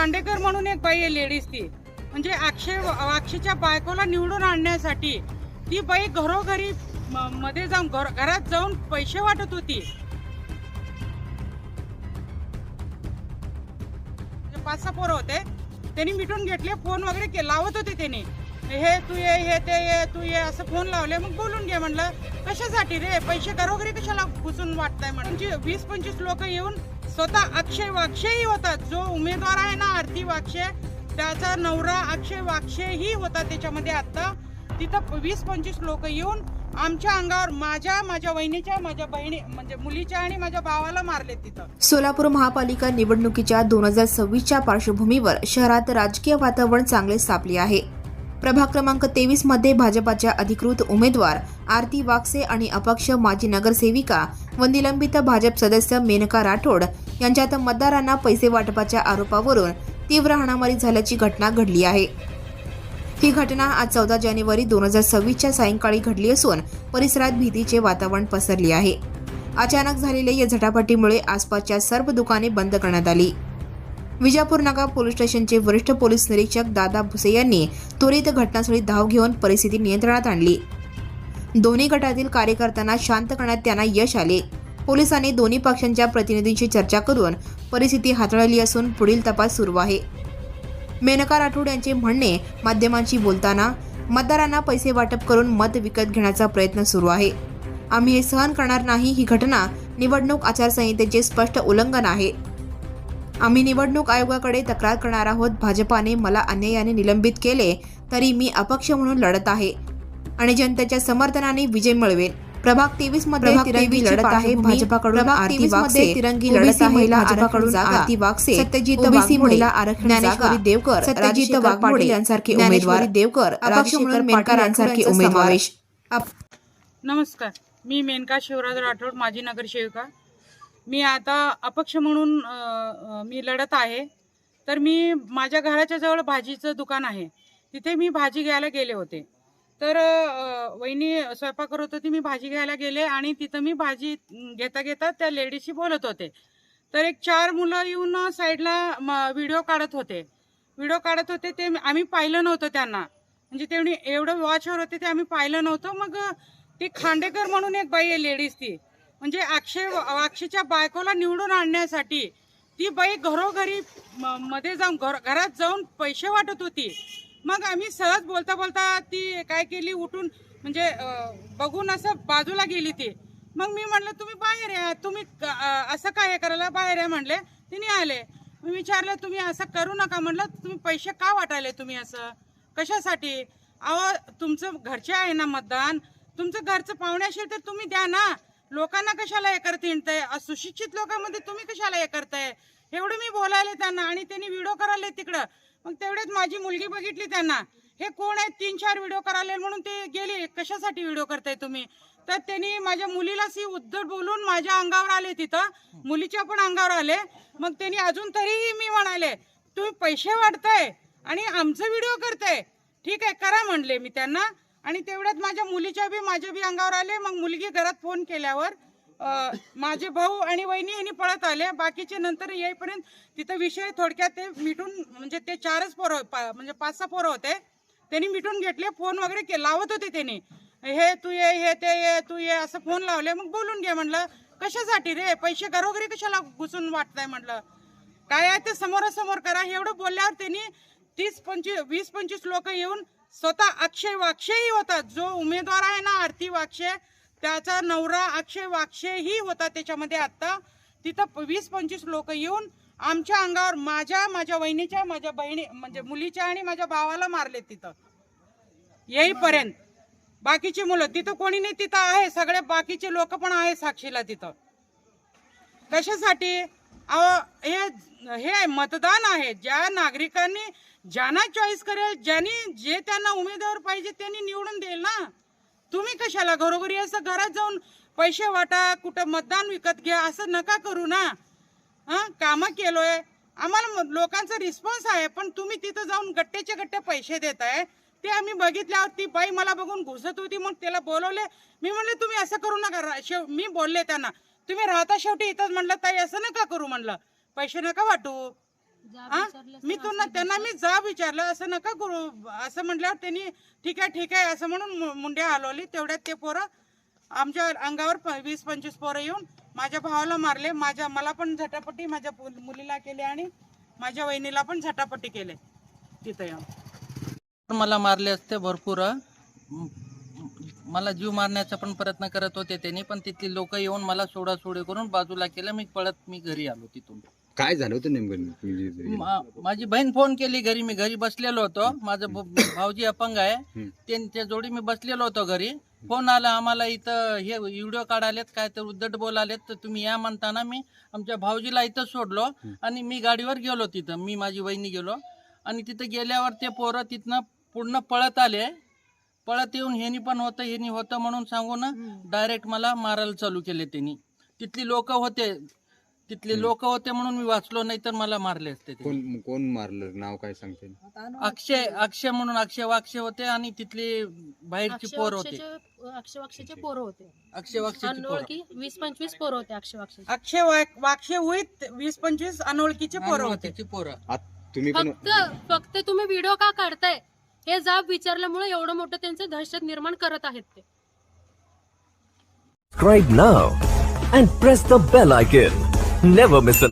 खांडेकर म्हणून एक बाई आहे लेडीज ती. म्हणजे अक्षय अक्षयच्या बायकोला निवडून आणण्यासाठी ती बाई घरोघरी मध्ये जाऊन घरात जाऊन पैसे वाटत होती. पाच सहा पोरं होते. त्यांनी मिटून घेतले फोन वगैरे के लावत होते त्यांनी. हे तू ये हे ते ये तू ये असं फोन लावले. मग बोलून घे म्हणलं कशासाठी रे? पैसे घरोघरी कशाला घुसून वाटताय म्हणजे वीस पंचवीस लोक येऊन स्वतः अक्षय वाक्षेही होतात. जो उमेदवार आहे ना आरती वाक्षे त्याचा नवरा अक्षय वाक्षेही होता त्याच्यामध्ये आत्ता. तिथं वीस पंचवीस लोक येऊन आमच्या अंगावर माझ्या माझ्या वहिनीच्या माझ्या बहिणी म्हणजे मुलीच्या आणि माझ्या भावाला मारले तिथं. सोलापूर महापालिका निवडणुकीच्या दोन हजार सव्वीसच्या पार्श्वभूमीवर शहरात राजकीय वातावरण चांगले सापले आहे. प्रभाग क्रमांक तेवीसमध्ये भाजपाच्या अधिकृत उमेदवार आरती वागसे आणि अपक्ष माजी नगरसेविका व निलंबित भाजप सदस्य मेनका राठोड यांच्यात मतदारांना पैसे वाटपाच्या आरोपावरून तीव्र हाणामारी झाल्याची घटना घडली आहे. ही घटना आज चौदा जानेवारी दोन हजार सव्वीसच्या सायंकाळी घडली असून परिसरात भीतीचे वातावरण पसरले आहे. अचानक झालेल्या या झटापटीमुळे आसपासच्या सर्व दुकाने बंद करण्यात आली. विजापूर नगर पोलीस स्टेशनचे वरिष्ठ पोलीस निरीक्षक दादा भुसे यांनी त्वरित घटनास्थळी धाव घेऊन परिस्थिती नियंत्रणात आणली. दोन्ही गटातील कार्यकर्त्यांना शांत करण्यात त्यांना यश आले. पोलिसांनी दोन्ही पक्षांच्या प्रतिनिधींशी चर्चा करून परिस्थिती हाताळली असून पुढील तपास सुरू आहे. मेनका राठोड यांचे म्हणणे माध्यमांशी बोलताना मतदारांना पैसे वाटप करून मत विकत घेण्याचा प्रयत्न सुरू आहे. आम्ही हे सहन करणार नाही ही घटना निवडणूक आचारसंहितेचे स्पष्ट उल्लंघन आहे. आम्ही निवडणूक आयोगाकडे तक्रार करणार आहोत. भाजपाने मला अन्यायाने निलंबित केले तरी मी अपक्ष म्हणून लढत आहे आणि जनतेच्या समर्थनाने विजय मिळवेल. प्रभाग तेवीसमध्ये तिरंगी 23 ची लढत आहे. भाजपाकडून प्रभाग आरती 23 मध्ये वागसे तिरंगी लढत आहे. महिला भाजपाकडून. आरती वागसे सत्यजित ओबीसी महिला आरक्षण ज्ञानेश्वरी देवकर, सत्यजित वाघमोडे यांसारखे उमेदवार. देवकर, अपक्ष म्हणून मेनका यांसारखे उमेदवार. नमस्कार. मी मेनका शिवराज राठोड माजी नगरसेविका. मी आता अपक्ष म्हणून मी लढत आहे. तर मी माझ्या घराच्या जवळ भाजीचं दुकान आहे. तिथे मी भाजी घ्यायला गेले होते. तर वहिनी स्वयंपाक करत होती मी भाजी घ्यायला गेले आणि तिथं मी भाजी घेता घेता त्या लेडीजशी बोलत होते. तर एक चार मुलं येऊन साईडला व्हिडिओ काढत होते. व्हिडिओ काढत होते ते आम्ही पाहिलं नव्हतं त्यांना. म्हणजे तेवढी एवढं वॉचवर होते ते आम्ही पाहिलं नव्हतं. मग ती खांडेकर म्हणून एक बाई आहे लेडीज ती म्हणजे अक्षय अक्षयच्या बायकोला निवडून आणण्यासाठी ती बाई घरोघरी म- मध्ये जाऊन घर घरात जाऊन पैसे वाटत होती. मग आम्ही सहज बोलता बोलता ती काय केली? उठून म्हणजे बघून असं बाजूला गेली ती. मग मी म्हणलं तुम्ही बाहेर या. तुम्ही असं काय हे करायला बाहेर या? म्हणले. तिने आले मी विचारलं तुम्ही असं करू नका. म्हणलं तुम्ही पैसे का वाटायले तुम्ही असं? कशासाठी? अहो तुमचं घरचे आहे ना मतदान. तुमचं घरचं पाहुणे असेल तर तुम्ही द्या ना. लोकांना कशाला हे करता सुशिक्षित लोकांमध्ये तुम्ही कशाला हे करताय? एवढं मी बोलायले त्यांना आणि त्यांनी व्हिडिओ करायला तिकडं. मग तेवढ्यात माझी मुलगी बघितली त्यांना. हे कोण आहेत? तीन चार व्हिडिओ करायला म्हणून ते गेले. कशासाठी व्हिडिओ करताय तुम्ही? तर त्यांनी माझ्या मुलीला सी उद्धट बोलून माझ्या अंगावर आले तिथं. मुलीच्या पण अंगावर आले. मग त्यांनी अजून तरीही मी म्हणाले तुम्ही पैसे वाढताय आणि आमचं व्हिडिओ करताय. ठीक आहे करा म्हणले मी त्यांना. आणि तेवढ्यात माझ्या मुलीच्या बी माझ्या बी अंगावर आले. मग मुलगी घरात फोन केल्यावर माझे भाऊ आणि वहिनी यांनी पळत आले. बाकीचे नंतर येईपर्यंत तिथं विषय थोडक्यात ते मिटून म्हणजे ते चारच पोरं म्हणजे पाच सहा पोरं होते. त्यांनी मिटून घेतले फोन वगैरे के लावत होते त्यांनी. हे तू ये हे ते ये तू ये असं फोन लावले. मग बोलून घे म्हणलं कशासाठी रे? पैसे घरोघरी कशाला घुसून वाटताय? म्हटलं काय आहे ते समोरासमोर करा. एवढं बोलल्यावर त्यांनी तीस पंचवीस वीस पंचवीस लोक येऊन स्वतः अक्षय वाक्षेही होता जो उमेदवार आहे ना आरती वाक्षे त्याचा नवरा अक्षय वाक्षेही होता त्याच्यामध्ये आत्ता. तिथं वीस पंचवीस लोक येऊन आमच्या अंगावर माझ्या माझ्या वहिनीच्या माझ्या बहिणी म्हणजे मुलीच्या आणि माझ्या भावाला मारले तिथं. येईपर्यंत. बाकीची मुलं तिथं कोणी नाही तिथं आहे. सगळे बाकीचे लोक पण आहे साक्षीला तिथं. कशासाठी? हे हे आहे, मतदान आहे. ज्या नागरिकांनी ज्यांना चॉईस करेल ज्यांनी जे त्यांना उमेदवार पाहिजे त्यांनी निवडून देईल ना. तुम्ही कशाला घरोघरी असं घरात जाऊन पैसे वाटा कुठं मतदान विकत घ्या असं नका करू ना. हां कामं केलोय. आम्हाला लोकांचा रिस्पॉन्स आहे पण तुम्ही तिथं जाऊन गट्टेचे गट्टे पैसे देत आहे ते आम्ही बघितल्यावर ती बाई मला बघून घुसत होती मग त्याला बोलवले. मी म्हणले तुम्ही असं करू नका मी बोलले त्यांना. तुम्ही राहता शेवटी इथंच म्हणलं ताई असं नका करू म्हणलं. पैसे नका वाटू. आ? मी तुला त्यांना मी जा विचारलं असं नका करू. असं म्हटल्यावर त्यांनी ठीक आहे ठीक आहे असं म्हणून मुंड्या हलवली. तेवढ्यात ते पोरं आमच्या अंगावर वीस पंचवीस पोरं येऊन माझ्या भावाला मारले. माझ्या मला पण झटापटी माझ्या मुलीला केली आणि माझ्या वहिनीला पण झटापटी केले. तिथं येऊन. मला मारले असते भरपूर म- मला जीव मारण्याचा पण प्रयत्न करत होते त्यांनी पण तिथली लोक येऊन मला सोडासोडी करून बाजूला केलं. मी पळत मी घरी आलो तिथून. काय झालं होतं नेमकं मा- माझी बहीण फोन केली घरी. मी घरी बसलेलो होतो. माझं भाऊजी अपंग आहे. त्यांच्या जोडी मी बसलेलो होतो घरी. फोन आला आम्हाला इथं हे व्हिडिओ काढालेत काय तर उद्धट बोलालेत. तर तुम्ही या म्हणताना मी आमच्या भाऊजीला इथं सोडलो आणि मी गाडीवर गेलो तिथं. मी माझी वहिनी गेलो. आणि तिथं गेल्यावर ते पोरं तिथनं पूर्ण पळत आले. पळत येऊन हेनी पण होतं हेनी होतं म्हणून सांगून डायरेक्ट मला मारायला चालू केले त्यांनी. तिथली लोक होते तिथले लोक होते म्हणून मी वाचलो नाही तर मला मारले असते ते. कोण कोण मारलं? नाव काय सांगते? अक्षय अक्षय म्हणून अक्षय वाक्षे होते आणि तिथली बाहेरची पोर होते. अक्षवाक्षचे पोरं होते. अक्षय वाक्षेची पोर. अनोळखी वीस पंचवीस पोरं होते अक्षवाक्षचे अक्षय वाक- वाक्षे होईत वीस पंचवीस अनोळखीचे पोरं होते. पोरं. आत तुम्ही पण फक्त फक्त तुम्ही व्हिडिओ का काढताय? हे जाब विचारल्यामुळे एवढं मोठं त्यांचं दहशत निर्माण करत आहेत ते subscribe now and press the bell icon. Never miss an